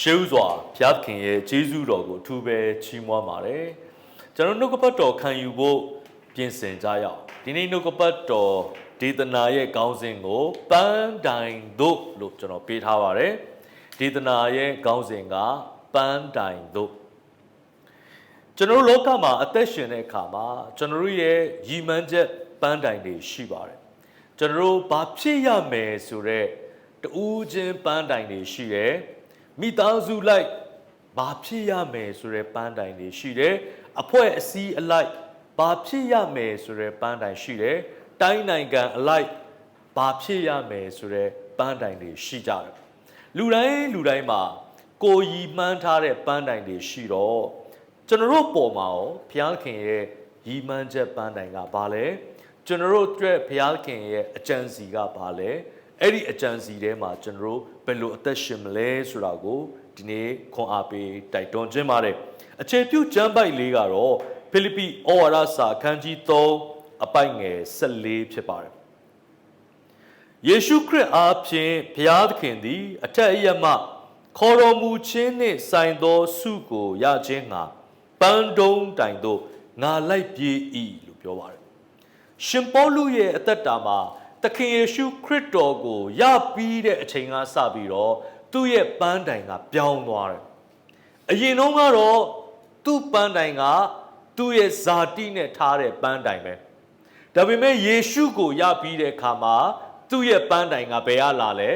ရှေးဥစွာဘုရားသခင်ရဲ့ဂျေဇုတော်ကိုအထူးပဲချီးမွမ်းပါတယ်ကျွန်တော်နှုတ်ကပတ်တော်ခံယူဖို့ပြင်ဆင်ကြရအောင်ဒီနေ့နှုတ်ကပတ်တော်ဒေသနာရဲ့ခေါင်းစဉ်ကိုပန်းတိုင်တို့လို့ကျွန်တော်ပေးထားပါတယ်ဒေသနာရဲ့ခေါင်းစဉ်ကပန်းတိုင်တို့ကျွန်တော်တို့လောကမှာအသက်ရှင်တဲ့အခါမှာကျွန်တော်တို့ရဲ့ရည်မှန်းချက်ပန်းတိုင်တွေရှိပါတယ်ကျွန်တော်တို့ဘာဖြစ်ရမယ်ဆိုတော့တူးချင်းပန်းတိုင်တွေရှိတယ် မိသားစုလိုက်ဘာဖြစ်ရမယ်ဆိုတဲ့ပန်းတိုင်တွေရှိတယ်အဖွဲ့အစည်းအလိုက်ဘာဖြစ်ရမယ်ဆိုတဲ့ပန်းတိုင်ရှိတယ်တိုင်းနိုင်ငံအလိုက်ဘာဖြစ်ရမယ်ဆိုတဲ့ပန်းတိုင်တွေရှိကြတယ်လူတိုင်းလူတိုင်းမှာကိုယ်ရည်မှန်းထားတဲ့ပန်းတိုင်တွေရှိတော့ကျွန်တော်တို့ပေါ်မှာရောဘုရားခင်ရဲ့ရည်မှန်းချက်ပန်းတိုင်ကဘာလဲကျွန်တော်တို့အတွက်ဘုရားခင်ရဲ့အကြံစီကဘာလဲ အဲ့ဒီအကြံစီထဲမှာကျွန်တော်တို့ဘယ်လိုအသက်ရှင်မလဲဆိုတာကိုဒီနေ့ခွန်အားပေးတိုက်တွန်းခြင်းပါတယ်အခြေပြုကျမ်းပိုက်လေးကတော့ဖိလိပ္ပိဩဝါဒစာအခန်းကြီး3အပိုက်ငယ်14ဖြစ်ပါတယ်ယေရှုခရစ်အားဖြင့်ဘုရားသခင်သည် အထက်အရမှခေါ်တော်မူခြင်းနှင့်ဆိုင်သောဆုကိုရခြင်းငှာပန်းတုံးတိုင်သို့ငါလိုက်ပြေး၏လို့ပြောပါတယ်ရှင်ပေါလုရဲ့အသက်တာမှာ သခင်ယေရှုခရစ်တော်ကိုရပြီးတဲ့အချိန်ကစပြီးတော့သူ့ရဲ့ပန်းတိုင်ကပြောင်းသွားတယ်အရင်တုန်းကတော့သူ့ပန်းတိုင်ကသူ့ရဲ့ဇာတိနဲ့ထားတဲ့ပန်းတိုင်ပဲဒါပေမဲ့ယေရှုကိုရပြီးတဲ့အခါမှာသူ့ရဲ့ပန်းတိုင်ကဘယ်ကလာလဲ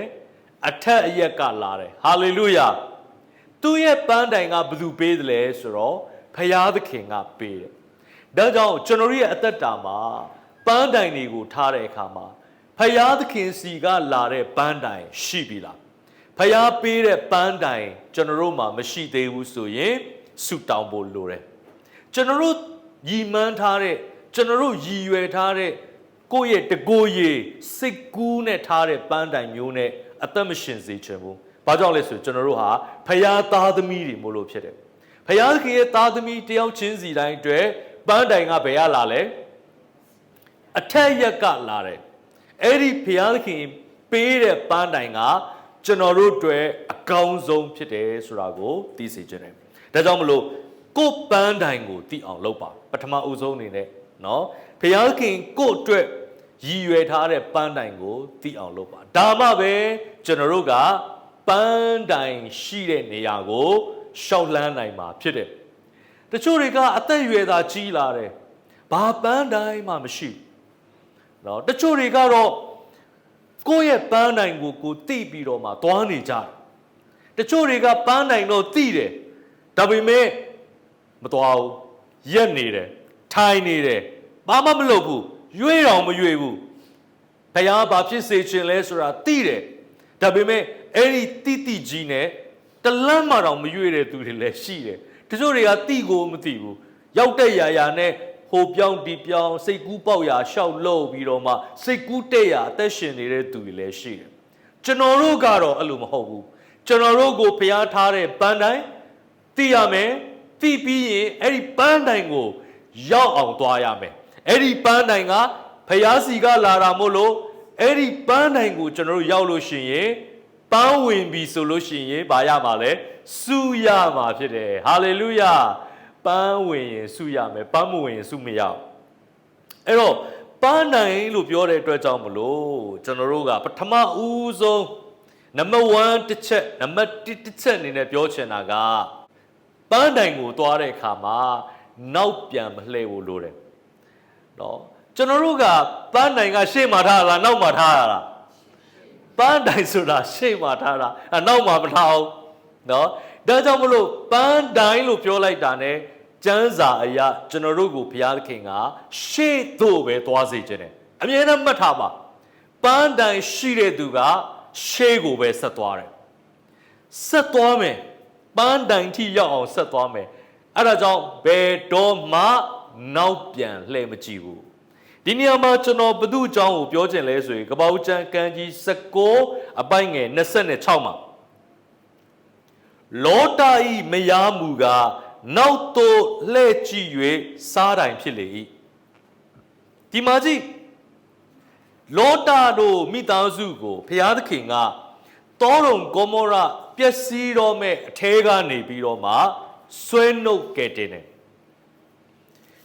အထက်အရက်ကလာတယ်ဟာလေလုယာသူ့ရဲ့ပန်းတိုင်ကဘယ်သူပေးတယ်လဲဆိုတော့ဖယားသခင်ကပေးတယ်ဒါကြောင့်ကျွန်တော်ရဲ့အသက်တာမှာပန်းတိုင်တွေကိုထားတဲ့အခါမှာ ဖယားသခင်စီကလာတဲ့ပန်းတိုင်ရှိပြီလားဖယားပေးတဲ့ပန်းတိုင်ကျွန်တော်တို့မှာမရှိသေးဘူးဆိုရင်ဆုတောင်းဖို့လိုတယ်ကျွန်တော်တို့ရည်မှန်းထားတဲ့ကျွန်တော်တို့ရည်ရွယ်ထားတဲ့ကိုယ့်ရဲ့တကိုယ်ရည်စိတ်ကူးနဲ့ထားတဲ့ပန်းတိုင်မျိုးနဲ့အသက်မရှင်စေချင်ဘူး။ဘာကြောင့်လဲဆိုကျွန်တော်တို့ဟာဖယားသားသမီးတွေမို့လို့ဖြစ်တယ်။ဖယားခင်ရဲ့သားသမီးတယောက်ချင်းစီတိုင်းအတွက်ပန်းတိုင်ကဘယ်ရလာလဲ။အထက်ရက်ကလာတယ်။ အဲ့ဒီဖယားခင်ပေးတဲ့ပန်းတိုင်ကကျွန်တော်တို့အတွက်အကောင်းဆုံးဖြစ်တယ်ဆိုတာကိုသိစေချင်တယ်။ဒါကြောင့်မလို့ကိုယ်ပန်းတိုင်ကိုသိအောင်လုပ်ပါပထမအဦးဆုံးအနေနဲ့เนาะဖယားခင်ကိုယ့်အတွက်ရည်ရွယ်ထားတဲ့ပန်းတိုင်ကိုသိအောင်လုပ်ပါဒါမှပဲကျွန်တော်တို့ကပန်းတိုင်ရှိတဲ့နေရာကိုရှောက်လန်းနိုင်မှာဖြစ်တယ်တချို့တွေကအသက်အရွယ်သာကြီးလာတယ်ဘာပန်းတိုင်မှမရှိဘူး နော်တချို့တွေကတော့ကိုယ့်ရဲ့ပန်းတိုင်ကိုကိုတိပြီးတော့မှသွားနေကြတယ်တချို့တွေကပန်းတိုင်တော့တိတယ်ဒါပေမဲ့မသွားဘူးရက်နေတယ်ထိုင်နေတယ်ဘာမှမလုပ်ဘူးရွေ့တော်မရွေ့ဘူးဘုရားဘာဖြစ်စေခြင်းလဲဆိုတာတိတယ်ဒါပေမဲ့အဲ့ဒီတိတိကြီးနဲ့တလန့်မှတော့မရွေ့တဲ့သူတွေလည်းရှိတယ်တချို့တွေကတိကိုမသိဘူးရောက်တဲ့ရာရာနဲ့ ဟိုပြောင်းဒီပြောင်းစိတ်ကူးပေါက်ရာရှောက်လို့ပြီးတော့မှစိတ်ကူးတဲ့ရာအသက်ရှင်နေတဲ့သူတွေလည်းရှိတယ်ကျွန်တော်တို့ကတော့အဲ့လိုမဟုတ်ဘူးကျွန်တော်တို့ကိုဘုရားထားတဲ့ပန်းတိုင်းသိရမယ်သိပြီးရင်အဲ့ဒီပန်းတိုင်ကိုရောက်အောင်သွားရမယ်အဲ့ဒီပန်းတိုင်ကဖျားစီကလာတာမို့လို့အဲ့ဒီပန်းတိုင်ကိုကျွန်တော်တို့ရောက်လို့ရှိရင်ပန်းဝင်ပြီဆိုလို့ရှိရင်ဘာရမှာလဲစုရမှာဖြစ်တယ်ဟာလေလုယာ ပန်းဝင်ရင်စုရမယ်ပန်းမဝင်ရင်စုမရဘူးအဲ့တော့ပန်းတိုင်လို့ပြောတဲ့အတွက်ကြောင့်မလို့ကျွန်တော်တို့ကပထမဦးဆုံးနံပါတ်1တစ်ချက်နံပါတ်2တစ်ချက်အနေနဲ့ပြောချင်တာကပန်းတိုင်ကိုသွားတဲ့အခါမှာနောက်ပြန်မလှည့်ဖို့လိုတယ်နော်ကျွန်တော်တို့ကပန်းတိုင်ကရှေ့မှာထားတာနောက်မှာထားတာလားပန်းတိုင်ဆိုတာရှေ့မှာထားတာအနောက်မှာမထားဘူးနော်ဒါကြောင့်မလို့ပန်းတိုင်လို့ပြောလိုက်တာ ਨੇ ကျမ်းစာအရာကျွန်တော်တို့ကိုဘုရားသခင်ကရှေ့သို့ပဲသွားစေခြင်းတယ်အမြဲတမ်းမှတ်ထားပါပန်းတိုင်ရှိတဲ့သူကရှေ့ကိုပဲဆက်သွားတယ်ဆက်သွားမယ်ပန်းတိုင်ထိရောက်အောင်ဆက်သွားမယ်အဲ့ဒါကြောင့်ဘယ်တော့မှနောက်ပြန်လှည့်မကြည့်ဘူးဒီနေရာမှာကျွန်တော်ဘု து အကြောင်းကိုပြောချင်လဲဆိုရင်ကပောက်ကျန်ကန်းကြီး19အပိုင်ငယ်26မှာလောတာဤမယားမူက နောက်သို့လှည့်ကြည့်၍စားတိုင်ဖြစ်လေ၏ဒီမှာကြည့်လောတာတို့မိသားစုကိုဖျားသခင်ကတောရုံဂေါမောရပျက်စီးတော့မဲ့အထဲကနေပြီးတော့မှဆွဲနှုတ်ကဲတင်တယ်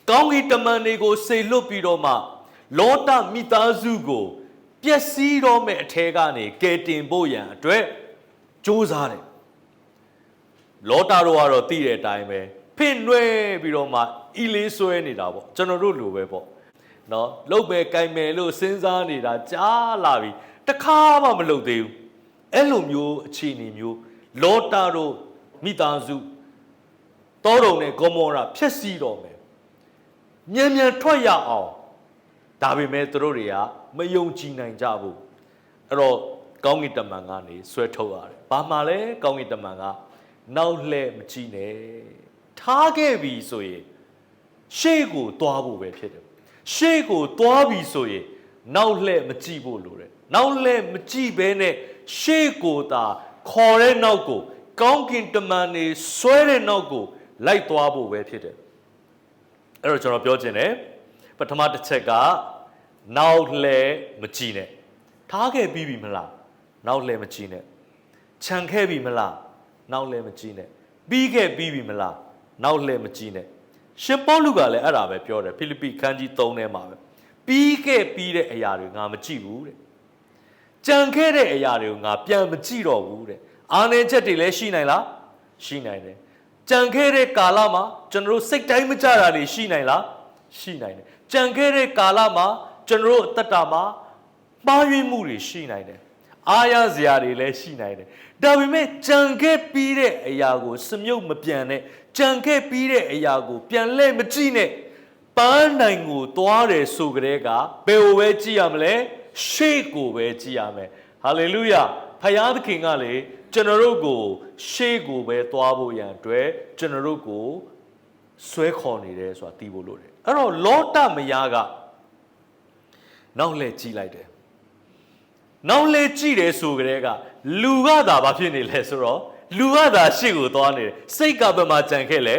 ကောင်းကင်တမန်တွေကိုစေလွတ်ပြီးတော့မှလောတမိသားစုကိုပျက်စီးတော့မဲ့အထဲကနေကဲတင်ဖို့ရန်အတွက်ကြိုးစားတယ် လောတာတို့ကတော့သိတဲ့အတိုင်းပဲဖင့်နှွဲပြီးတော့မှအီလေးဆွဲနေတာပေါ့ကျွန်တော်တို့လိုပဲပေါ့နော်လုတ်ပဲကြိုင်မယ်လို့စဉ်းစားနေတာကြားလာပြီတခါမှမလုပ်သေးဘူးအဲ့လိုမျိုးအခြေအနေမျိုးလောတာတို့မိသားစုတောတုံနဲ့ဂေါမောရာဖျက်ဆီးတော့မယ်မြန်မြန်ထွက်ရအောင်ဒါပေမဲ့သူတို့တွေကမယုံကြည်နိုင်ကြဘူးအဲ့တော့ကောင်းကင်တမန်ကနေဆွဲထုတ်ရတယ်။ဘာမှလဲကောင်းကင်တမန်က နောက်လှည့်မကြည့်နဲ့ထားခဲ့ပြီဆိုရင်ရှေ့ကိုသွားဖို့ပဲဖြစ်တယ်။ရှေ့ကိုသွားပြီဆိုရင်နောက်လှည့်မကြည့်ဖို့လိုတယ်။နောက်လှည့်မကြည့်ဘဲနဲ့ရှေ့ကိုသာခေါ်တဲ့နောက်ကို ကောင်းကင်တမန်နေဆွဲတဲ့နောက်ကိုလိုက်သွားဖို့ပဲဖြစ်တယ်။အဲ့တော့ကျွန်တော်ပြောချင်တယ်ပထမတစ်ချက်ကနောက်လှည့်မကြည့်နဲ့ထားခဲ့ပြီးပြီမလားနောက်လှည့်မကြည့်နဲ့ခြံခဲ့ပြီမလား နောက်လှည့်မကြည့်နဲ့ပြီးခဲ့ပြီးပြီမလားနောက်လှည့်မကြည့်နဲ့ရှင်ပေါလုကလည်းအဲ့ဒါပဲပြောတယ်ဖိလိပ္ပိခန်းကြီး3ထဲမှာပဲပြီးခဲ့ပြီးတဲ့အရာတွေငါမကြည့်ဘူးတဲ့ကြံခဲ့တဲ့အရာတွေကိုငါပြန်မကြည့်တော့ဘူးတဲ့အာနေချက်တွေလည်းရှိနိုင်လားရှိနိုင်တယ်ကြံခဲ့တဲ့ကာလမှာကျွန်တော်တို့စိတ်တိုင်းမကြတာတွေရှိနိုင်လားရှိနိုင်တယ်ကြံခဲ့တဲ့ကာလမှာကျွန်တော်တို့အသက်တာမှာမှားယွင်းမှုတွေရှိနိုင်တယ်အားရစရာတွေလည်းရှိနိုင်တယ် ဒါပေမဲ့ကြံခဲ့ပြီးတဲ့အရာကိုစမြုပ်မပြန်နဲ့ကြံခဲ့ပြီးတဲ့အရာကို ပြန်လဲမကြည့်နဲ့ပန်းနိုင်ကိုသွားတယ်ဆိုကြတဲ့ကဘယ်ကိုပဲကြည့်ရမလဲရှေ့ကိုပဲကြည့်ရမယ်ဟာလေလုယာဖယားသခင်ကလေကျွန်တော်တို့ကိုရှေ့ကိုပဲသွားဖို့ရန်အတွက်ကျွန်တော်တို့ကိုဆွဲခေါ်နေတယ်ဆိုတာသိဖို့လိုတယ်အဲ့တော့လောတမယားကနောက်လှည့်ကြည့်လိုက်တယ် နောက်လှည့်ကြည့်တယ်ဆိုကြတဲ့ကလူကသာဘာဖြစ်နေလဲဆိုတော့လူကသာရှေ့ကိုသွားနေတယ်စိတ်ကဘယ်မှာကြံခဲ့လဲ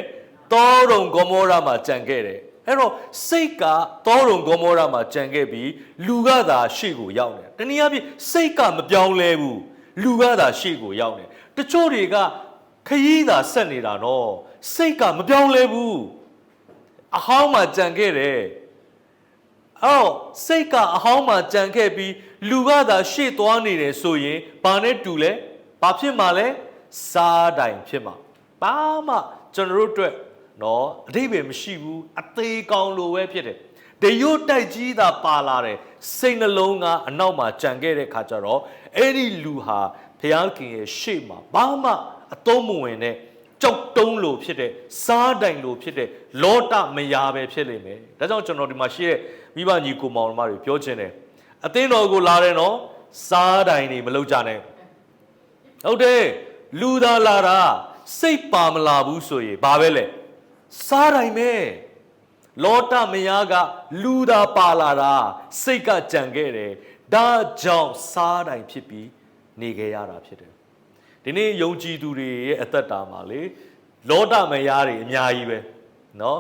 တောရုံဂေါမောရမှာကြံခဲ့တယ်အဲ့တော့စိတ်ကတောရုံဂေါမောရမှာကြံခဲ့ပြီးလူကသာရှေ့ကိုရောက်နေတယ်တနည်းအားဖြင့်စိတ်ကမပြောင်းလဲဘူးလူကသာရှေ့ကိုရောက်နေတချို့တွေကခရီးသာဆက်နေတာနော်စိတ်ကမပြောင်းလဲဘူးအဟောင်းမှာကြံခဲ့တယ် အဲ့တော့စိတ်ကအဟောင်းမှာကြံခဲ့ပြီးလူကသာရှေ့သွားနေတယ်ဆိုရင်ဘာနဲ့တူလဲဘာဖြစ်မှာလဲစားတိုင်ဖြစ်မှာဘာမှကျွန်တော်တို့အတွက်နော်အတိပ္ပယ်မရှိဘူးအသေးကောင်းလိုပဲဖြစ်တယ်တရွတ်တိုက်ကြီးသာပါလာတယ်စိတ်နှလုံးကအနောက်မှာကြံခဲ့တဲ့ခါကျတော့အဲ့ဒီလူဟာဘုရားခင်ရဲ့ရှေ့မှာဘာမှအသုံးမဝင်တဲ့ ကြောက်တုံးလိုဖြစ်တဲ့စားတိုင်လိုဖြစ်တဲ့လောတမယာပဲဖြစ်လိမ့်မယ်ဒါကြောင့်ကျွန်တော်ဒီမှာရှိတဲ့မိဘညီကိုမောင်နှမတွေပြောချင်တယ်အသင်းတော်ကိုလာတယ်နော်စားတိုင်တွေမလုပ်ကြနဲ့ဟုတ်တယ်လူသားလာတာစိတ်ပါမလာဘူးဆိုရင်ဘာပဲလဲစားတိုင်ပဲလောတမယားကလူသားပါလာတာစိတ်ကကြံခဲ့တယ်ဒါကြောင့်စားတိုင်ဖြစ်ပြီးနေခဲ့ရတာဖြစ်တယ် ဒီနေ့ယုံကြည်သူတွေရဲ့အသက်တာမှာလေလောတမယားတွေအများကြီးပဲเนาะ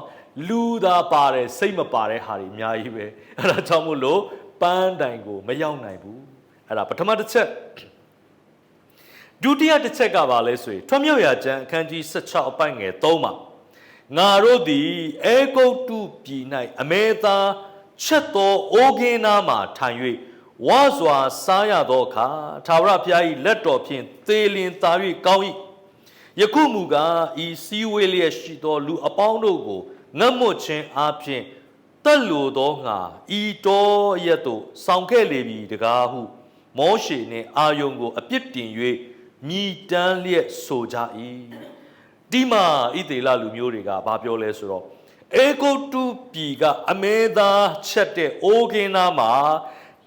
လူသားပါတယ်စိတ်မပါတဲ့ဟာတွေအများကြီးပဲအဲ့ဒါကြောင့်မို့လို့ပန်းတိုင်ကိုမရောက်နိုင်ဘူးအဲ့ဒါပထမတစ်ချက်ဒုတိယတစ်ချက်ကပါလဲဆိုရင်ထွတ်မြောက်ရာကျမ်းအခန်းကြီး16အပိုင်ငယ်3မှာငါတို့သည်အေဂုတ်တုပြည်၌အမေသာချက်သောအိုးကင်းနာမှထိုင်၍ ဝါစွာစားရသောအခါသာဝရဘုရား၏လက်တော်ဖြင့်သေလင်သာ၍ကောင်း၏ယခုမူကားဤစည်းဝေးလျက်ရှိသော လူအပေါင်းတို့ကိုငတ်မွတ်ခြင်းအပြင်တက်လိုသောငါဤတော်ရက်သို့ဆောင်ခဲ့လေပြီတကားဟု မောရှေနှင့်အာယုန်ကိုအပြစ်တင်၍မြည်တမ်းလျက်ဆိုကြ၏ဒီမှာဣသေလလူမျိုးတွေကဘာပြောလဲဆိုတော့အေဂုတ်တုပြည်ကအမေသားချက်တဲ့အိုးကင်းသားမှာ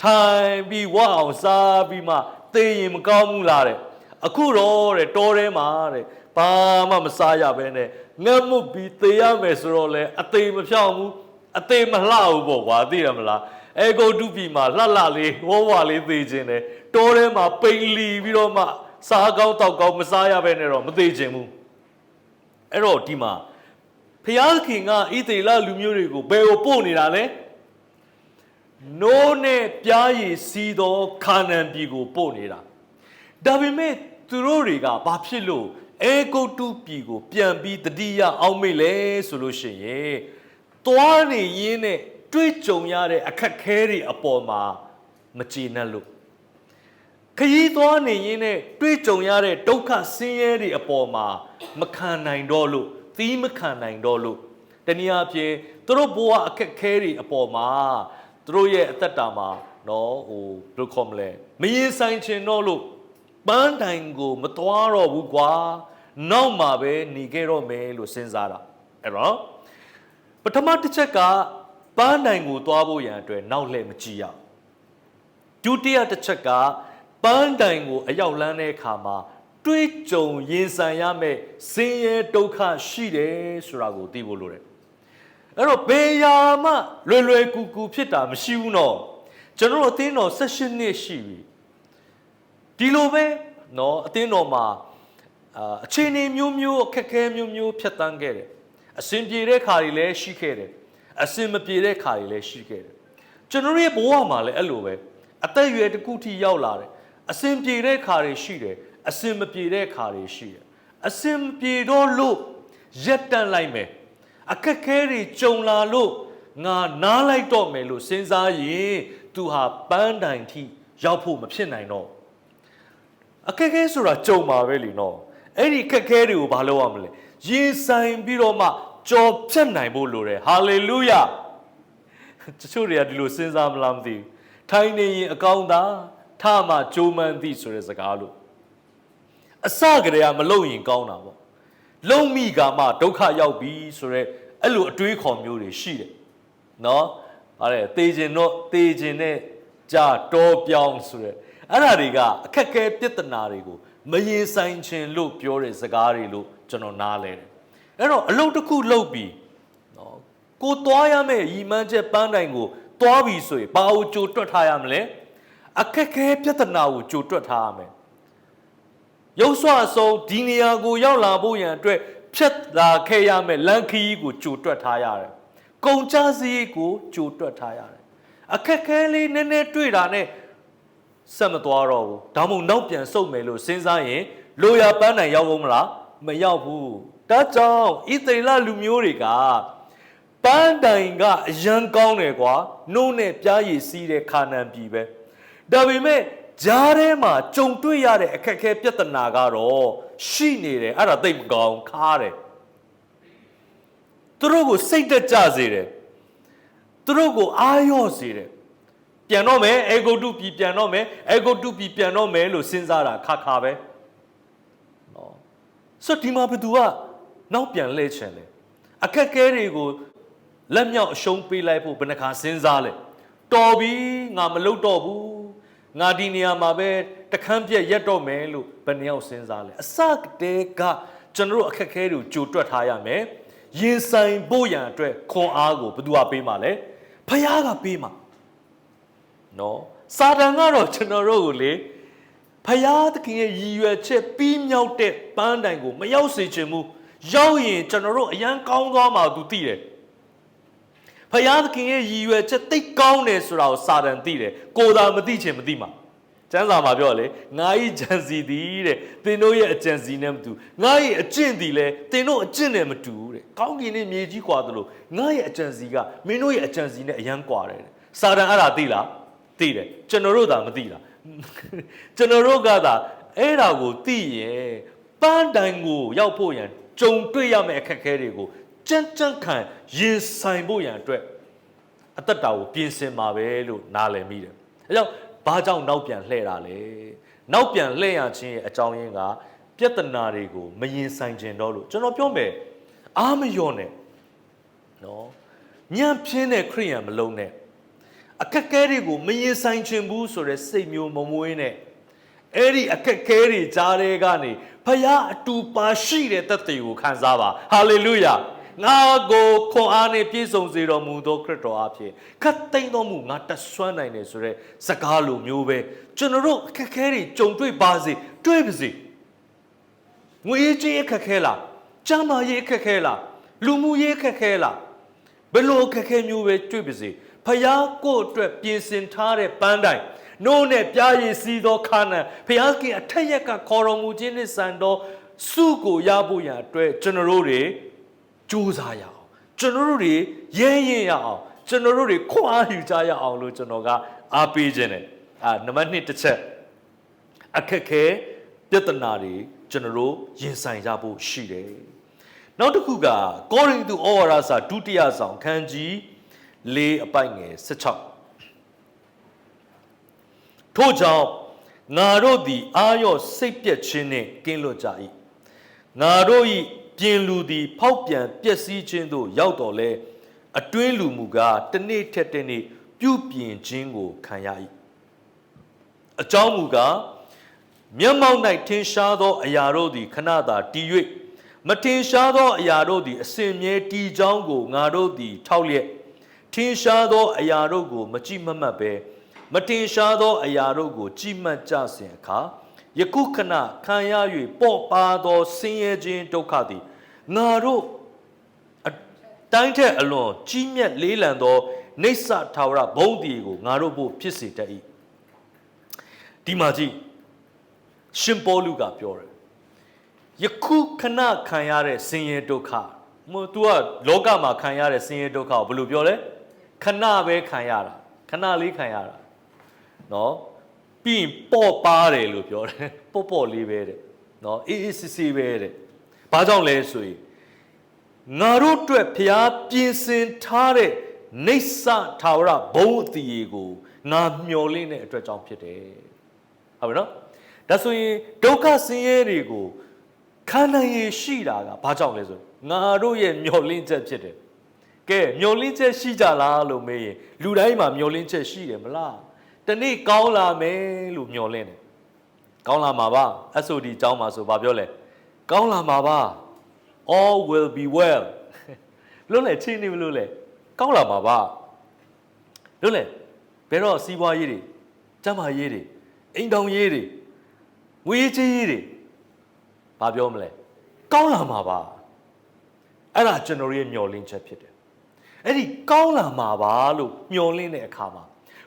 ထိုင်ပြီးဝအောင်စားပြီးမှသေရင်မကောင်းဘူးလားတဲ့အခုတော့တဲ့တောထဲမှာတဲ့ဘာမှမစားရဘဲနဲ့ငတ်မှုပြီးသေရမယ်ဆိုတော့လေအသေးမဖြောင်းဘူးအသေးမလှဘူးပေါ့ကွာသိရမလားအေဂုတ်တုပြည်မှာလှလှလေးဝဝလေးသေခြင်းတယ်တောထဲမှာပိန်လီပြီးတော့မှစားကောင်းတောက်ကောင်းမစားရဘဲနဲ့တော့မသေးခြင်းဘူးအဲ့တော့ဒီမှာဖျားခင်ကဣသေလလူမျိုးတွေကိုဘယ်ကိုပို့နေတာလဲ နိုးနဲ့ပြားရည်စီးသောခါနန်ပြည်ကိုပို့နေတာဒါပေမဲ့သူတို့တွေကဘာဖြစ်လို့အဲဂုတ်တုပြည်ကို ပြန်ပြီးတတိယအောင်မေ့လဲဆိုလို့ရှိရင်သွားနေရင်းနဲ့တွေ့ကြုံရတဲ့အခက်ခဲတွေအပေါ်မှာမကျေနပ်လို့ခရီးသွားနေရင်းနဲ့တွေ့ကြုံရတဲ့ဒုက္ခဆင်းရဲတွေအပေါ်မှာမခံနိုင်တော့လို့သီးမခံနိုင်တော့လို့တနည်းအားဖြင့်သူတို့ဘဝအခက်ခဲတွေအပေါ်မှာ သူတို့ရဲ့အသက်တာမှာနော်ဟိုဘယ်လိုခေါ်မလဲမရင်ဆိုင်ချင်တော့လို့ပန်းတိုင်ကိုမသွားတော့ဘူးကွာနောက်မှာပဲหนีခဲ့တော့မယ်လို့စဉ်းစားတာအဲ့တော့ပထမတစ်ချက်ကပန်းတိုင်ကိုသွားဖို့ရန်အတွက်နောက်လှည့်မကြည့်ရအောင်ဒုတိယတစ်ချက်ကပန်းတိုင်ကိုအရောက်လန်းတဲ့အခါမှာတွေးကြုံရင်ဆိုင်ရမယ့်ဆင်းရဲဒုက္ခရှိတယ်ဆိုတာကိုသိဖို့လိုတယ် အဲ့တော့ဘယ်ရာမှလွယ်လွယ်ကူကူဖြစ်တာမရှိဘူးနော်ကျွန်တော်တို့အသင်းတော်16နှစ်ရှိပြီဒီလိုပဲနော်အသင်းတော်မှာအာအခြေအနေမျိုးမျိုးအခက်အခဲမျိုးမျိုးဖြတ်တန်းခဲ့တယ်အစဉ်ပြေတဲ့ခါတွေလည်းရှိခဲ့တယ်အစဉ်မပြေတဲ့ခါတွေလည်းရှိခဲ့တယ်ကျွန်တော်ရဲ့ဘဝမှာလည်းအဲ့လိုပဲအသက်အရွယ်တစ်ခုထိရောက်လာတယ်အစဉ်ပြေတဲ့ခါတွေရှိတယ်အစဉ်မပြေတဲ့ခါတွေရှိတယ်အစဉ်မပြေတော့လို့ရက်တန့်လိုက်မယ် အခက်ခဲတွေကြုံလာလို့ငါနားလိုက်တော့မယ်လို့စဉ်းစားရင်သူဟာပန်းတိုင်ထိရောက်ဖို့မဖြစ်နိုင်တော့အခက်ခဲဆိုတာကြုံပါပဲလीနော်အဲ့ဒီအခက်ခဲတွေကိုဘာလုပ်ရမလဲရင်ဆိုင်ပြီးတော့မှကြော်ဖြတ်နိုင်ဖို့လိုတယ်ဟာလေလုယာတချို့တွေကဒီလိုစဉ်းစားမလားမသိဘူးထိုင်နေရင်အကောင်းသာထမှကြိုးမှန်းသည်ဆိုတဲ့စကားလို့အစကတည်းကမလုံရင်ကောင်းတာပေါ့ လုံမိကမှဒုက္ခရောက်ပြီဆိုတော့အဲ့လိုအတွေးခေါ်မျိုးတွေရှိတယ်နော်ဗါတယ်တေခြင်းတော့တေခြင်းနဲ့ကြာတော်ပြောင်းဆိုတဲ့အဲ့ဒါတွေကအခက်ခဲပြဿနာတွေကိုမရင်ဆိုင်ခြင်းလို့ပြောတဲ့စကားတွေလို့ကျွန်တော်နားလဲတယ်အဲ့တော့အလုပ်တစ်ခုလုပ်ပြီးနော်ကိုသွားရမယ့်ရီမန်းချက်ပန်းတိုင်ကိုသွားပြီဆိုရင်ဘာကိုကြိုတွက်ထားရမလဲအခက်ခဲပြဿနာကိုကြိုတွက်ထားရမယ် ရုပ်ဆွအစုံဒီနေရာကိုရောက်လာဖို့ရန်အတွက်ဖြတ်လာခဲ့ရမယ်လမ်းခရီးကိုကြိုတွက်ထားရတယ်။ကုန်ကြစရိတ်ကိုကြိုတွက်ထားရတယ်။အခက်ခဲလေးနည်းနည်းတွေ့တာနဲ့ဆက်မသွားတော့ဘူး။ဒါမှမဟုတ်နောက်ပြန်ဆုတ်မယ်လို့စဉ်းစားရင်လိုရာပန်းနိုင်ရောက်အောင်မလားမရောက်ဘူး။ဒါကြောင့်ဣသရေလလူမျိုးတွေကပန်းတိုင်ကအရန်ကောင်းတယ်ကွာ။နှုတ်နဲ့ပြားရည်စီးတဲ့ခါနန်ပြည်ပဲ။ဒါပေမဲ့ ဂျားထဲမှာကြုံတွေ့ရတဲ့အခက်အခဲပြဿနာကတော့ရှိနေတယ်အဲ့ဒါသိပ်မကောင်းခါတယ်သူတို့ကိုစိတ်တက်ကြစေတယ်သူတို့ကိုအာရော့စေတယ်ပြန်တော့မယ်အေဂုတ်တုပြည်ပြန်တော့မယ်အေဂုတ်တုပြည်ပြန်တော့မယ်လို့စဉ်းစားတာခါခါပဲနော်ဆိုဒီမှာဘသူကနောက်ပြန်လှည့်ချင်လဲအခက်အခဲတွေကိုလက်မြောက်အရှုံးပေးလိုက်ဖို့ဘယ်နှခါစဉ်းစားလဲတော်ပြီငါမလုပ်တော့ဘူး ငါဒီနေရာမှာပဲတခန်းပြက်ရက်တော့မယ်လို့ဘယ်နှယောက်စဉ်းစားလဲအစကတည်းကကျွန်တော်တို့အခက်အခဲတွေကိုကြိုတွက်ထားရမယ်ရင်ဆိုင်ဖို့ရန်အတွက်ခွန်အားကိုဘယ်သူကပေးမှာလဲဖခင်ကပေးမှာနော်စာတန်ကတော့ကျွန်တော်တို့ကိုလေဖခင်သခင်ရဲ့ရည်ရွယ်ချက်ပြီးမြောက်တဲ့ပန်းတိုင်ကိုမရောက်စေချင်ဘူးရောက်ရင်ကျွန်တော်တို့အရန်ကောင်းသွားမှာသူသိတယ် ဖယားသခင်ရဲ့ရည်ရွယ်ချက်တိတ်ကောင်းတယ်ဆိုတာကိုစာတန်သိတယ်ကိုယ်သာမသိချင်မသိမှာကျမ်းစာမှာပြောလေငါ၏ကြံစီသည်တဲ့သင်တို့ရဲ့အကြံစီနဲ့မတူငါ၏အကျင့်သည်လည်းသင်တို့အကျင့်နဲ့မတူတဲ့ကောင်းကင်နဲ့မြေကြီးကွာသလိုငါရဲ့အကြံစီကမင်းတို့ရဲ့အကြံစီနဲ့အရန်ကွာတယ်တဲ့စာတန်အဲ့ဒါသိလားသိတယ်ကျွန်တော်တို့သာမသိလားကျွန်တော်တို့ကသာအဲ့ဒါကိုသိရင်ပန်းတိုင်ကိုရောက်ဖို့ရန်ကြုံတွေ့ရမယ့်အခက်အခဲတွေကို ကြမ်းကြမ်းခံရင်ဆိုင်ဖို့ရန်အတွက်အသက်တာကိုပြင်ဆင်မှာပဲလို့နားလည်မိတယ်။အဲကြောင့်ဘာကြောင့်နောက်ပြန်လှည့်တာလဲ။နောက်ပြန်လှည့်ရခြင်းရဲ့အကြောင်းရင်းကပြဿနာတွေကိုမရင်ဆိုင်ခြင်းတော့လို့ကျွန်တော်ပြောမယ်အားမလျော့နဲ့နော်ညံပြင်းတဲ့ခရိယံမလုံးနဲ့အခက်အခဲတွေကိုမရင်ဆိုင်ခြင်းဘူးဆိုတဲ့စိတ်မျိုးမမွေးနဲ့အဲ့ဒီအခက်အခဲတွေကြားထဲကနေဖခင်အတူပါရှိတဲ့တသက်ကိုခံစားပါဟာလေလုယာ ငါကိုခွန်အားနဲ့ပြည့်စုံစေတော်မူသောခရစ်တော်အဖြစ်ခတ်သိမ်းတော်မူငါတဆွမ်းနိုင်တယ်ဆိုတဲ့စကားလိုမျိုးပဲကျွန်တော်တို့အခက်အခဲတွေကြုံတွေ့ပါစေတွေ့ပါစေငွေကြေးအခက်အခဲလားကျမ်းမာရေးအခက်အခဲလားလူမှုရေးအခက်အခဲလားဘယ်လိုအခက်အခဲမျိုးပဲတွေ့ပါစေဖယားကိုယ့်အတွက်ပြင်ဆင်ထားတဲ့ပန်းတိုင်နိုးနဲ့ပြားရည်စီးသောခါနန်ဖျားခင်အထက်ရက်ကခေါ်တော်မူခြင်းနှင့်ဆန်သောစုကိုရဖို့ရန်အတွက်ကျွန်တော်တို့တွေ ကြိုးစားရအောင်ကျွန်တော်တို့တွေရဲရင်ရအောင်ကျွန်တော်တို့တွေခွန်အားယူကြရအောင်လို့ကျွန်တော်ကအားပေးခြင်းတယ်အာနံပါတ်1တစ်ချက်အခက်ခဲပြဿနာတွေကျွန်တော်တို့ရင်ဆိုင်ကြဖို့ရှိတယ်နောက်တစ်ခုကကောရိန္သုဩဝါဒစာဒုတိယဆောင်ခန်းကြီး၄အပိုက်ငယ်16ထို့ကြောင့်ငါတို့သည် အာရော့စိတ်ပြက်ခြင်းနှင့်ကင်းလွတ်ကြ၏ငါတို့၏ ပြင်လူသည် ဖောက်ပြန်ပျက်စီးခြင်းသို့ရောက်တော်လဲအတွင်းလူမူကားတစ်နေ့ထက်တစ်နေ့ပြုပြင်ခြင်းကိုခံရ၏အကြောင်းမူကားမျက်မှောက်၌ထင်ရှားသောအရာတို့သည်ခဏသာတည်၍မထင်ရှားသောအရာတို့သည်အစဉ်မြဲတည်ကြောင်းကိုငါတို့သည် ထောက်လျက်ထင်ရှားသောအရာတို့ကို မကြည့်မမှတ်ပဲမတင်ရှားသောအရာတို့ကို ကြည်မှတ်ကြစဉ်အခါယခုခဏခံရ၍ပေါ့ပါသောဆင်းရဲခြင်းဒုက္ခသည် ငါတို့အတိုင်းထက်အလွန်ကြီးမြတ်လေးလံသောနေဆထာဝရဘုံတည်ကိုငါတို့ဖို့ဖြစ်စေတတ်၏ဒီမှာကြည့်ရှင်ပေါလုကပြောတယ်ယခုခဏခံရတဲ့ဆင်းရဲဒုက္ခမသူကလောကမှာခံရတဲ့ဆင်းရဲဒုက္ခကိုဘယ်လိုပြောလဲခဏပဲခံရတာခဏလေးခံရတာနော်ပြီးရင်ပေါ့ပါတယ်လို့ပြောတယ်ပေါ့ပေါ့လေးပဲတဲ့နော်အေးအေးစစ်စစ်ပဲတဲ့ ဘာကြောင့်လဲဆိုရင်ငါတို့အတွက်ဖျားပြင်ဆင်ထားတဲ့နေဆထာဝရဘုံအတီကိုငါမျော်လင့်တဲ့အတွက်ကြောင့်ဖြစ်တယ်ဟုတ်ပြီနော်ဒါဆိုရင်ဒုက္ခဆင်းရဲတွေကိုခံနိုင်ရရှိတာကဘာကြောင့်လဲဆိုငါတို့ရဲ့မျော်လင့်ချက်ဖြစ်တယ်ကဲမျော်လင့်ချက်ရှိကြလားလို့မေးရင်လူတိုင်းမှာမျော်လင့်ချက်ရှိတယ်မလားတနေ့ကောင်းလာမယ်လို့မျှော်လင့်တယ်ကောင်းလာမှာပါ SOD အကြောင်းမှာဆိုဘာပြောလဲ ကောင်းလာမှာပါ all will be well လို့လေချင်းနေမလို့လေကောင်းလာမှာပါလို့လေဘယ်တော့စီးပွားရေးတွေကျန်းမာရေးတွေအိမ်တောင်ရေးတွေငွေကြေးရေးတွေဘာပြောမလဲကောင်းလာမှာပါအဲ့ဒါကျွန်တော်ရဲ့မျှော်လင့်ချက်ဖြစ်တယ်အဲ့ဒီကောင်းလာမှာပါလို့မျှော်လင့်တဲ့အခါမှာ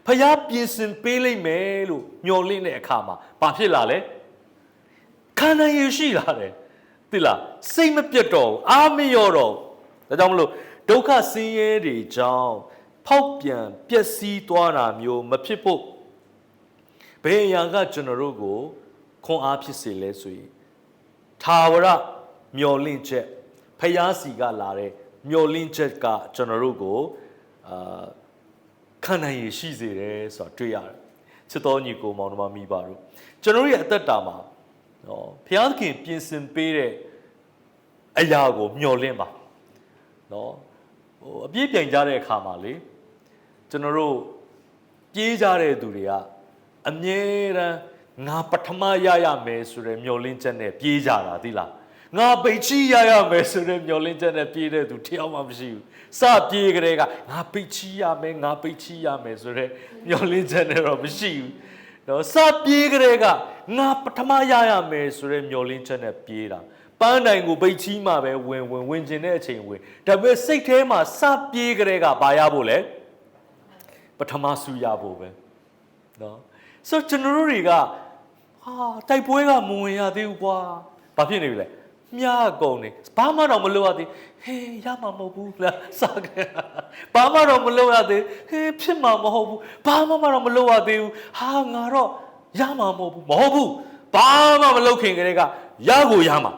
ဖျားပြင်ဆင်ပေးလိုက်မယ်လို့မျှော်လင့်တဲ့အခါမှာဘာဖြစ်လာလဲခန္ဓာရည်ရှိလာတယ် သိလားစိတ်မပြတ်တော့ဘူးအားမလျော့တော့ဘူးဒါကြောင့်မလို့ဒုက္ခဆင်းရဲတွေကြောင့်ဖောက်ပြန်ပျက်စီးသွားတာမျိုးမဖြစ်ဖို့ဘယ်အရာကကျွန်တော်တို့ကိုခွန်အားဖြစ်စေလဲဆိုရင်သာဝရမျော်လင့်ချက်ဖျားစီကလာတဲ့မျော်လင့်ချက်ကကျွန်တော်တို့ကိုအာခံနိုင်ရရှိစေတယ်ဆိုတာတွေ့ရတယ်ချစ်တော်ညီကိုမောင်နှမမိပါတို့ကျွန်တော်ရဲ့အသက်တာမှာ နော်ဘုရားသခင်ပြင်ဆင်ပေးတဲ့အရာကိုမျှော်လင့်ပါနော်ဟိုအပြည့်ပြိုင်ကြတဲ့အခါမှာလေကျွန်တော်တို့ပြေးကြတဲ့သူတွေကအမြဲတမ်းငါပထမရရမယ်ဆိုတဲ့မျှော်လင့်ချက်နဲ့ပြေးကြတာသိလားငါပိတ်ချီရရမယ်ဆိုတဲ့မျှော်လင့်ချက်နဲ့ပြေးတဲ့သူတယောက်မှမရှိဘူးစပြေးကြတဲ့ကငါပိတ်ချီရမယ်ငါပိတ်ချီရမယ်ဆိုတဲ့မျှော်လင့်ချက်နဲ့တော့မရှိဘူး တော့စပြေးကြတဲ့ကငါပထမရရမယ်ဆိုတဲ့မျှော်လင့်ချက်နဲ့ပြေးတာပန်းတိုင်ကိုပိတ်ချီမှပဲဝင်ဝင်ဝင်ကျင်တဲ့အချိန်ဝင်ဒါပေမဲ့စိတ်ထဲမှာစပြေးကြတဲ့ကဘာရဖို့လဲပထမဆူရဖို့ပဲနော်ဆိုကျွန်တော်တို့တွေကဟာတိုက်ပွဲကမဝင်ရသေးဘူးကွာဘာဖြစ်နေပြီလဲ မြားကုန်နေဘာမှတော့မလုပ်ရသေးဟေးရမှာမဟုတ်ဘူးလားစားခဲ့ဘာမှတော့မလုပ်ရသေးဟေးဖြစ်မှာမဟုတ်ဘူးဘာမှမတော့မလုပ်ရသေးဘူးဟာငါတော့ရမှာမဟုတ်ဘူးမဟုတ်ဘူးဘာမှမလုပ်ခင်ကလေးကရကိုရမှာ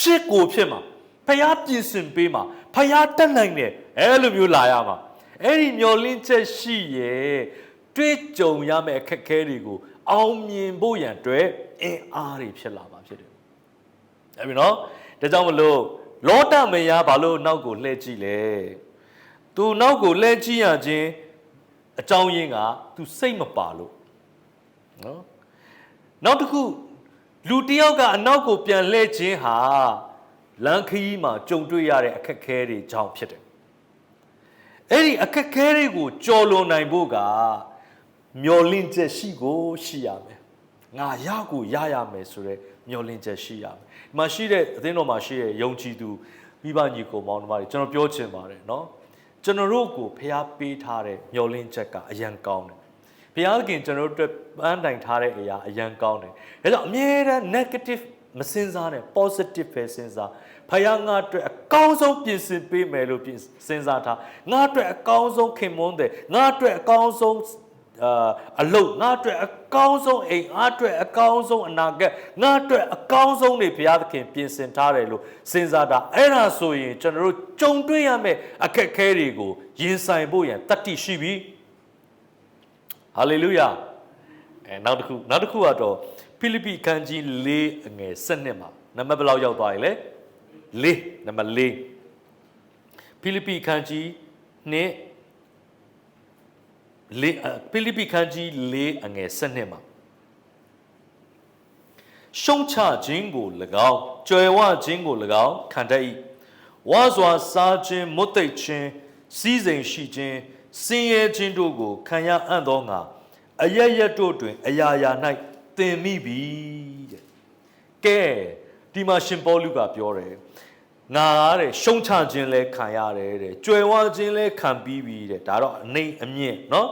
ဖြစ်ကိုဖြစ်မှာဖျားပြင်ဆင်ပေးမှာဖျားတက်နိုင်တယ်အဲ့လိုမျိုးလာရမှာအဲ့ဒီမျောလင်းချက်ရှိရဲ့တွေ့ကြုံရမယ့်အခက်အခဲတွေကိုအောင်မြင်ဖို့ရန်အတွက်အင်အားတွေဖြစ်လာမှာဖြစ်တယ်။ အဲ့ပြီနော်။ဒါကြောင့်မလို့လောတမယားဘာလို့နောက်ကိုလှည့်ကြည့်လဲ။ तू နောက်ကိုလှည့်ကြည့်ရခြင်းအကြောင်းရင်းက तू စိတ်မပါလို့နော်။နောက်တစ်ခုလူတစ်ယောက်ကအနောက်ကိုပြန်လှည့်ခြင်းဟာလမ်းခရီးမှာကြုံတွေ့ရတဲ့အခက်အခဲတွေကြောင့်ဖြစ်တယ်။အဲ့ဒီအခက်အခဲတွေကိုကြော်လွန်နိုင်ဖို့ကမျောလင့်ချက်ရှိကိုရှိရမယ်ငါရကိုရရမယ်ဆိုတော့မျောလင့်ချက်ရှိရမယ် ဒီမှာရှိတဲ့အသင်းတော်မှာရှိတဲ့ယုံကြည်သူမိဘညီကိုမောင်နှမတွေကျွန်တော်ပြောချင်ပါတယ်เนาะကျွန်တော်တို့ကိုဖျားပေးထားတဲ့မျောလင့်ချက်ကအရန်ကောင်းတယ် ဘုရားသခင်ကျွန်တော်တို့အတွက်ပန်းတိုင်ထားတဲ့အရာအရန်ကောင်းတယ်ဒါကြောင့်အမြဲတမ်း negative မစင်စားနဲ့ positive ပဲစဉ်းစားဖယားငါအတွက်အကောင်းဆုံးပြင်ဆင်ပေးမယ်လို့ပြင်စဉ်းစားထားငါအတွက်အကောင်းဆုံးခင်မွန်းတယ်ငါအတွက်အကောင်းဆုံး အာအလုတ်ငါအတွက်အကောင်းဆုံးအိမ်ငါအတွက်အကောင်းဆုံးအနာဂတ်ငါအတွက်အကောင်းဆုံးနေဘုရားသခင်ပြင်ဆင်ထားတယ်လို့စဉ်းစားတာအဲ့ဒါဆိုရင်ကျွန်တော်တို့ကြုံတွေ့ရမယ့်အခက်အခဲတွေကိုရင်ဆိုင်ဖို့ရန်တတ္တိရှိပြီဟာလေလုယာအဲနောက်တစ်ခုနောက်တစ်ခုကတော့ဖိလိပ္ပိခန်းကြီး၄အငယ်၁၂မှာနံပါတ်ဘယ်လောက်ရောက်သွားပြီလဲ၄နံပါတ်၄ဖိလိပ္ပိခန်းကြီးနှစ် လေးဖိလိပ္ပိခန်းကြီး၄အငယ်၁၂မှာရှုံချခြင်းကို၎င်းကြွယ်ဝခြင်းကို၎င်းခံတတ်၏ဝါစွာစားခြင်းမွတ်သိပ်ခြင်းစီးစိမ်ရှိခြင်းစင်ရဲခြင်းတို့ကိုခံရအံ့သောငါအရရက်တို့တွင် အရာရာ၌သင်မိပြီတဲ့ကဲဒီမှာရှင်ပေါလုကပြောတယ် ငါတဲ့ရှုံချခြင်းလဲခံရတယ်တဲ့ကြွယ်ဝခြင်းလဲခံပြီးပြီတဲ့ဒါတော့အနေအမြင့်เนาะ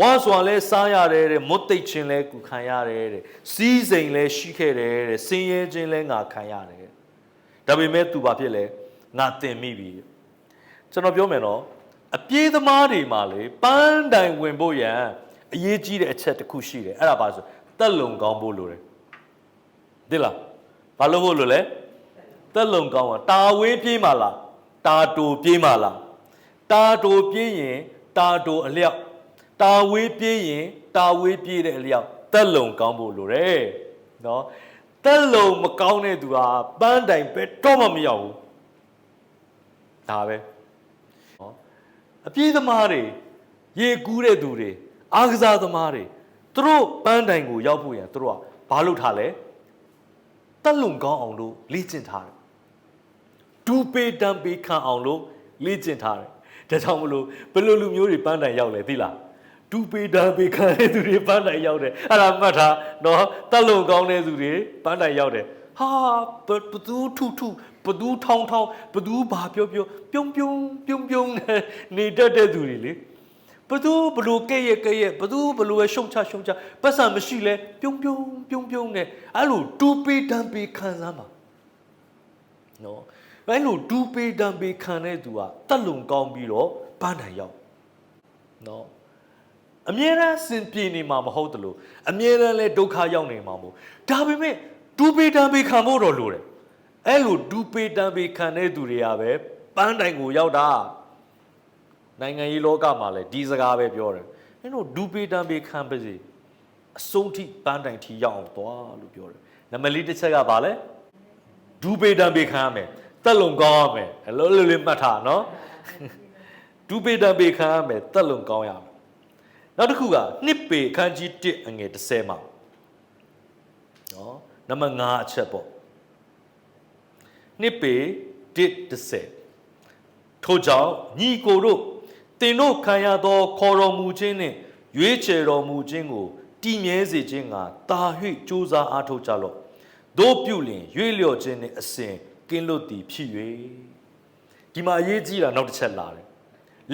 ဝါစွာလဲစားရတယ်တဲ့မွတ်သိပ်ခြင်းလဲကုခံရတယ်တဲ့စီးစိမ်လဲရှိခဲ့တယ်တဲ့စင်ရဲခြင်းလဲငါခံရတယ်ဒါပေမဲ့သူဘာဖြစ်လဲငါသင်မိပြီကျွန်တော်ပြောမယ်နော်အပြေးသမားတွေမှာလေပန်းတိုင်ဝင်ဖို့ရန်အရေးကြီးတဲ့အချက်တစ်ခုရှိတယ်အဲ့ဒါပါဆိုတက်လုံကောင်းဖို့လိုတယ်သိလားဘာလို့ဖို့လိုလဲ တက်လုံကောင်းတာတာဝေးပြေးမှလားတာတူပြေးမှလားတာတူပြေးရင်တာတူအလျောက်တာဝေးပြေးရင်တာဝေးပြေးတဲ့အလျောက်တက်လုံကောင်းဖို့လိုတယ်နော်တက်လုံမကောင်းတဲ့သူဟာပန်းတိုင်ပဲတော့မှမရောက်ဘူးဒါပဲနော်အပြေးသမားတွေရေကူးတဲ့သူတွေအားကစားသမားတွေသူတို့ပန်းတိုင်ကိုရောက်ဖို့ရန်သူတို့ကဘာလုပ်ထားလဲတက်လုံကောင်းအောင်လို့လေ့ကျင့်ထားတယ် ဒူပေတံပေခံအောင်လို့လေ့ကျင့်ထားတယ်ဒါကြောင့်မလို့ဘယ်လိုလူမျိုးတွေပန်းတိုင်ရောက်လဲသိလားဒူပေတံပေခံတဲ့သူတွေပန်းတိုင်ရောက်တယ်အဲ့ဒါမှတ်ထားနော်တက်လုံကောင်းတဲ့သူတွေပန်းတိုင်ရောက်တယ်ဟာဘဘသူထုထုဘသူထောင်းထောင်းဘသူဘာပြောပြောပြုံးပြုံးပြုံးပြုံးနဲ့နေတတ်တဲ့သူတွေလေဘသူဘလို့ကဲ့ရဲ့ကဲ့ရဲ့ဘသူဘလို့ပဲရှုံချရှုံချပတ်စံမရှိလဲပြုံးပြုံးပြုံးပြုံးနဲ့အဲ့လိုတူပေတံပေခံစားမှာနော် အဲ့လိုတူပေတံပေခံတဲ့သူကတက်လုံကောင်းပြီးတော့ပန်းတိုင်ရောက်နော်အမြဲတမ်းစင်ပြေနေမှာမဟုတ်တလို့အမြဲတမ်းလဲဒုက္ခရောက်နေမှာမဟုတ်ဒါပေမဲ့ဒူပေတံပေခံဖို့တော့လိုတယ်အဲ့လိုဒူပေတံပေခံတဲ့သူတွေကပဲပန်းတိုင်ကိုရောက်တာနိုင်ငံရေးလောကမှာလည်းဒီစကားပဲပြောတယ်အဲ့လိုဒူပေတံပေခံပါစေအဆုံးထိပန်းတိုင်ထိရောက်အောင်သွားလို့ပြောတယ်နံပါတ်လေးတစ်ချက်ကဘာလဲဒူပေတံပေခံရမယ် တက်လုံကောင်းရမယ်အလိုလိုလေးမှတ်ထားနော်ဒူပေတံပေခံရမယ်တက်လုံကောင်းရမယ်နောက်တစ်ခုကနှစ်ပေအခန်းကြီး1အငယ်30မှာနော်နံပါတ်5အချက်ပေါ့နှစ်ပေ130ထို့ကြောင့်ညီကိုတို့တင်တို့ခံရသော ခေါ်တော်မူခြင်းနှင့်ရွေးချယ်တော်မူခြင်းကိုတည်မြဲစေခြင်းကတာ၍ကြိုးစားအားထုတ်ကြလော့တို့ပြုလင်ရွေးလျော်ခြင်းနှင့်အစဉ် ကင်းလွတ်သည်ဖြစ်၍ဒီမှာအရေးကြီးတာနောက်တစ်ချက်လာတယ်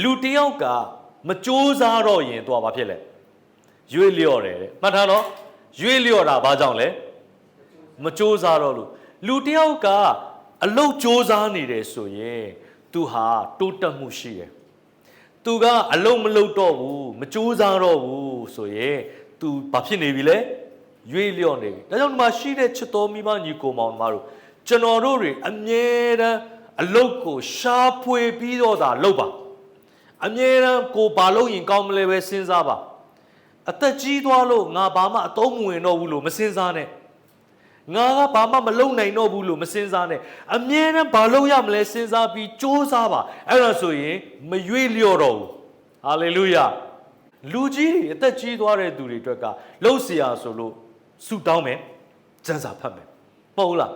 လူတစ်ယောက်ကမကြိုးစားတော့ရင်တော့ဘာဖြစ်လဲရွေးလျော့တယ်တဲ့မှတ်ထားနော်ရွေးလျော့တာဘာကြောင့်လဲမကြိုးစားတော့လို့လူတစ်ယောက်ကအလုတ်ကြိုးစားနေတယ်ဆိုရင်သူဟာတိုးတက်မှုရှိတယ်သူကအလုတ်မလုတ်တော့ဘူးမကြိုးစားတော့ဘူးဆိုရင်သူဘာဖြစ်နေပြီလဲရွေးလျော့နေပြီဒါကြောင့်ဒီမှာရှိတဲ့ချစ်တော်မိမညီကိုမောင်မတို့ ကျွန်တော်တို့တွေအမြဲတမ်းအလုတ်ကိုရှားဖွေပြီးတော့သာလုပ်ပါအမြဲတမ်းကိုဘာလို့ရင်ကောင်းမလဲပဲစဉ်းစားပါအသက်ကြီးသွားလို့ငါဘာမှအသုံးမဝင်တော့ဘူးလို့မစဉ်းစားနဲ့ငါကဘာမှမလုပ်နိုင်တော့ဘူးလို့မစဉ်းစားနဲ့အမြဲတမ်းဘာလုပ်ရမလဲစဉ်းစားပြီးစူးစမ်းပါအဲ့ဒါဆိုရင်မရွေ့လျော့တော့ဘူးဟာလေလုယာလူကြီးတွေအသက်ကြီးသွားတဲ့သူတွေအတွက်ကလှုပ်เสียဆိုလို့ဆူတောင်းမယ်စံစာဖတ်မယ်မဟုတ်လား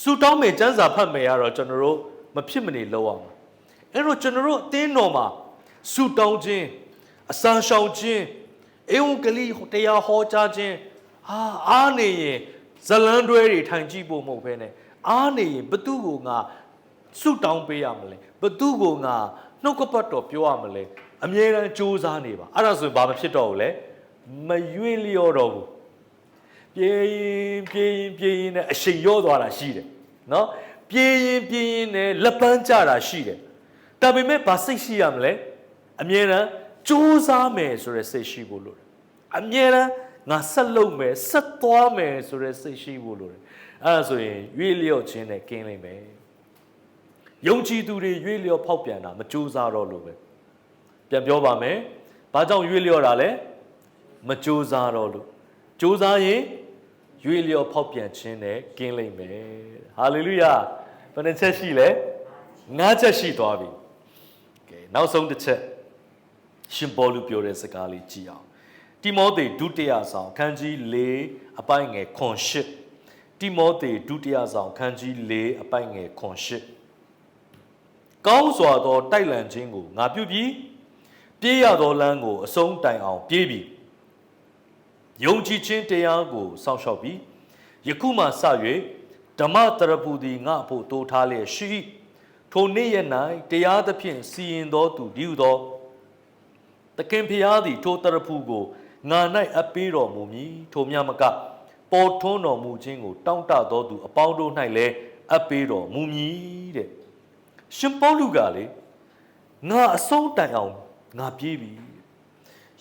ဆူတောင်းမယ်စံစာဖတ်မယ်ကတော့ကျွန်တော်တို့မဖြစ်မနေလုပ်အောင်အဲ့တော့ကျွန်တော်တို့အသင်းတော်မှာဆူတောင်းခြင်းအစာရှောင်ခြင်းအေဝံဂေလိတရားဟောကြားခြင်းဟာအားနေရင်ဇလန်းတွဲတွေထိုင်ကြည့်ဖို့မဟုတ်ဘဲနဲ့အားနေရင်ဘသူ့ကိုငါဆုတောင်းပေးရမလဲဘသူ့ကိုငါနှုတ်ကပတ်တော်ပြောရမလဲအမြဲတမ်းစူးစမ်းနေပါအဲ့ဒါဆိုရင်ဘာမဖြစ်တော့ဘူးလဲမရွေ့လျော့တော့ဘူး ပြေးရင်ပြေးရင်ပြေးရင်နဲ့အရှိန်ရော့သွားတာရှိတယ်နော်ပြေးရင်ပြေးရင်နဲ့လက်ပန်းကျတာရှိတယ်ဒါပေမဲ့ဘာစိတ်ရှိရမလဲအမြဲတမ်းစူးစမ်းမယ်ဆိုတဲ့စိတ်ရှိဖို့လိုတယ်အမြဲတမ်းငါဆက်လုပ်မယ်ဆက်သွားမယ်ဆိုတဲ့စိတ်ရှိဖို့လိုတယ်အဲ့ဒါဆိုရင်ရွေ့လျော့ခြင်းနဲ့ကင်းလိမ့်မယ်ယုံကြည်သူတွေရွေ့လျော့ဖောက်ပြန်တာမကြိုးစားတော့လို့ပဲပြန်ပြောပါမယ်ဘာကြောင့်ရွေ့လျော့တာလဲမကြိုးစားတော့လို့ကြိုးစားရင် ရွေ့လျော့ဖောက်ပြန်ခြင်းနဲ့ကင်းလိမ့်မယ်ဟာလေလုယာဘယ်နှချက်ရှိလဲငါးချက်ရှိသွားပြီကဲနောက်ဆုံးတစ်ချက်ရှင်ပေါလုပြောတဲ့စကားလေးကြည့်အောင်တိမောသေဒုတိယဆောင်ခန်းကြီး၄အပိုင်းငယ်ခွန်၈တိမောသေဒုတိယဆောင်ခန်းကြီး၄အပိုင်းငယ်ခွန်၈ကောင်းစွာသောတိုက်လန်ခြင်းကိုငါပြုပြီးပြေးရသောလမ်းကိုအဆုံးတိုင်အောင်ပြေးပြီး ယုံကြည်ခြင်းတရားကိုစောင့်ရှောက်ပြီးယခုမှစ၍ဓမ္မတရပူသည်ငါအဖို့တိုးထားလျက်ရှိ၏ထိုနေ့ရက်၌တရားသဖြင့်စီရင်သောသူဒီဟုသောသခင်ဖျားသည်ထိုတရဖူကိုငါ၌အပ်ပေးတော်မူမည်ထိုမြမကပေါ်ထွန်းတော်မူခြင်းကို တောင့်တသောသူအပေါင်းတို့၌လည်းအပ်ပေးတော်မူမည်တဲ့ရှင်ပေါလုကလေငါအဆုံးတိုင်အောင်ငါပြေးပြီ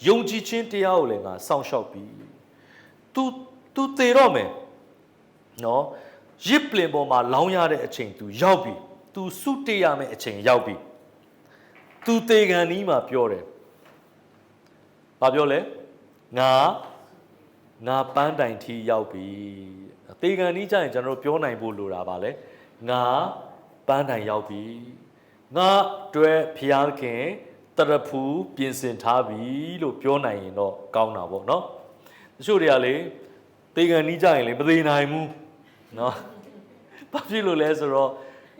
ယုံကြည်ခြင်းတရားကိုလည်းငါစောင့်ရှောက်ပြီ तू तू သေတော့မယ်နော်ရစ်ပလင်ပေါ်မှာလောင်းရတဲ့အချိန် तू ရောက်ပြီ तू စုတေးရမယ့်အချိန်ရောက်ပြီ तू သေကန်နီးမှာပြောတယ် ။ဘာပြောလဲ။ငါငါပန်းတိုင်ထီရောက်ပြီ။အသေးခံကြီးကြရင်ကျွန်တော်တို့ပြောနိုင်ဖို့လိုတာပါလေ။ငါပန်းတိုင်ရောက်ပြီ။ငါတွဲဖျားခင်တရဖူပြင်ဆင်ထားပြီလို့ပြောနိုင်ရင်တော့ကောင်းတာပေါ့နော်။ တချို့တွေကလေသေခံကြီးကြရင်လေမသေးနိုင်ဘူး။နော်။ဘာဖြစ်လို့လဲဆိုတော့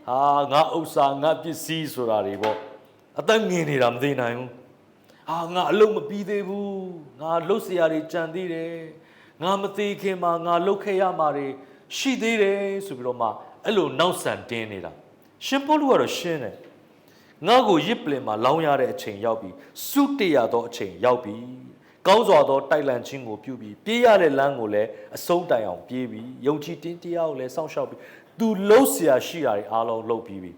ဟာငါဥစ္စာငါပစ္စည်းဆိုတာတွေပေါ့။အသက်ငင်နေတာမသေးနိုင်ဘူး။ အာငါအလုံးမပြီးသေးဘူးငါလှုပ်เสียရတွေကြံသေးတယ်ငါမသေးခင်မှာငါလှုပ်ခဲ့ရမှာတွေရှိသေးတယ်ဆိုပြီးတော့မှအဲ့လိုနောက်ဆန်တင်းနေတာရှင်ပေါလုကတော့ရှင်းတယ်ငါ့ကိုရစ်ပလင်မှာလောင်းရတဲ့အချိန်ရောက်ပြီစုတရသောအချိန်ရောက်ပြီ ကောင်းစွာသောတိုက်လန်ခြင်းကိုပြုပြီးပြေးရတဲ့လမ်းကိုလည်းအဆုံးတိုင်အောင်ပြေးပြီးယုံကြည်တင်းတရားကိုလည်းစောင့်ရှောက်ပြီးသူလှုပ်ရှားရှိရာတွေအားလုံးလှုပ်ပြီးပြီ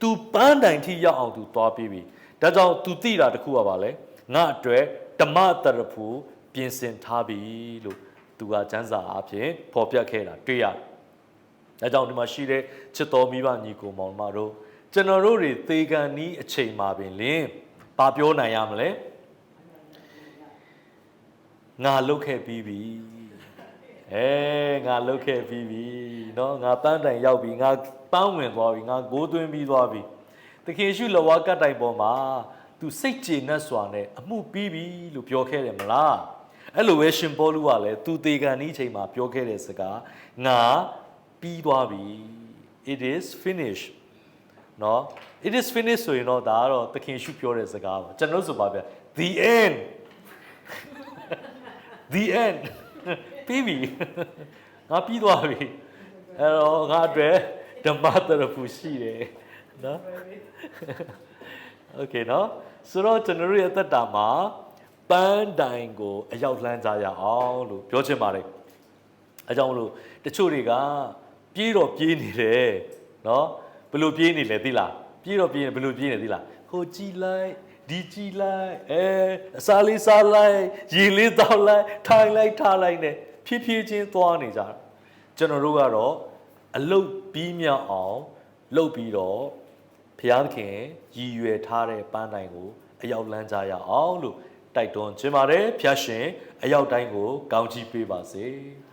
သူပန်းတိုင်ထိရောက်အောင်သူသွားပြီးပြီဒါကြောင့်သူသိတာတခုကပါလဲငါအတွက်ဓမ္မတရဖူပြင်ဆင်ထားပြီလို့သူကစံစာအဖြစ်ဖော်ပြခဲ့တာတွေ့ရတယ်ဒါကြောင့်ဒီမှာရှိတဲ့ချစ်တော်မိဘညီကိုမောင်မတို့ကျွန်တော်တို့တွေသေကံဤအချိန်မှာပင်လင်ဘာပြောနိုင်ရမလဲ ငါလုတ်ခဲ့ပြီးပြီအဲငါလုတ်ခဲ့ပြီးပြီเนาะငါပန်းတိုင်ရောက်ပြီငါပန်းဝင်သွားပြီငါဂိုးသွင်းပြီးသွားပြီတခင်ရှုလဝါကတ်တိုင်ပေါ်မှာ तू စိတ်ကျေနပ်စွာနဲ့အမှုပြီးပြီလို့ပြောခဲ့တယ်မလားအဲ့လိုပဲရှင်ပေါလုကလည်း तू သေကန်ဤချိန်မှာပြောခဲ့တဲ့စကားငါပြီးသွားပြီ it is finished နော် it is finished ဆိုရင်တော့ဒါကတော့သခင်ရှုပြောတဲ့စကားပါကျွန်တော်ဆိုပါဗျ the end the end ပြီးပြီငါပြီးသွားပြီအဲ့တော့ငါအတွက်ဓမ္မတရဖူရှိတယ်နော် okay နော်ဆိုတော့ကျွန်တော်တို့ရဲ့အသက်တာမှာပန်းတိုင်ကိုအရောက်လှမ်းကြရအောင်လို့ပြောချင်ပါတယ်အဲကြောင့်မလို့တချို့တွေကပြေးတော့ပြေးနေတယ်နော်ဘယ်လိုပြေးနေလဲသိလားပြေးတော့ပြေးနေဘယ်လိုပြေးနေသိလားဟိုကြည်လိုက် ဒီကြည်လိုက်အဲအစားလေးစားလိုက်ရေလေးတောက်လိုက်ထိုင်လိုက်ထားလိုက်နဲ့ဖြည်းဖြည်းချင်းသွားနေကြတာကျွန်တော်တို့ကတော့အလုတ်ပြီးမြောက်အောင်လှုပ်ပြီးတော့ဘုရားသခင်ရည်ရွယ်ထားတဲ့ပန်းတိုင်ကိုအရောက်လန်းကြရအောင်လို့တိုက်တွန်းခြင်းပါတယ်ဖျားရှင်အရောက်တိုင်းကိုကောင်းချီးပေးပါစေ။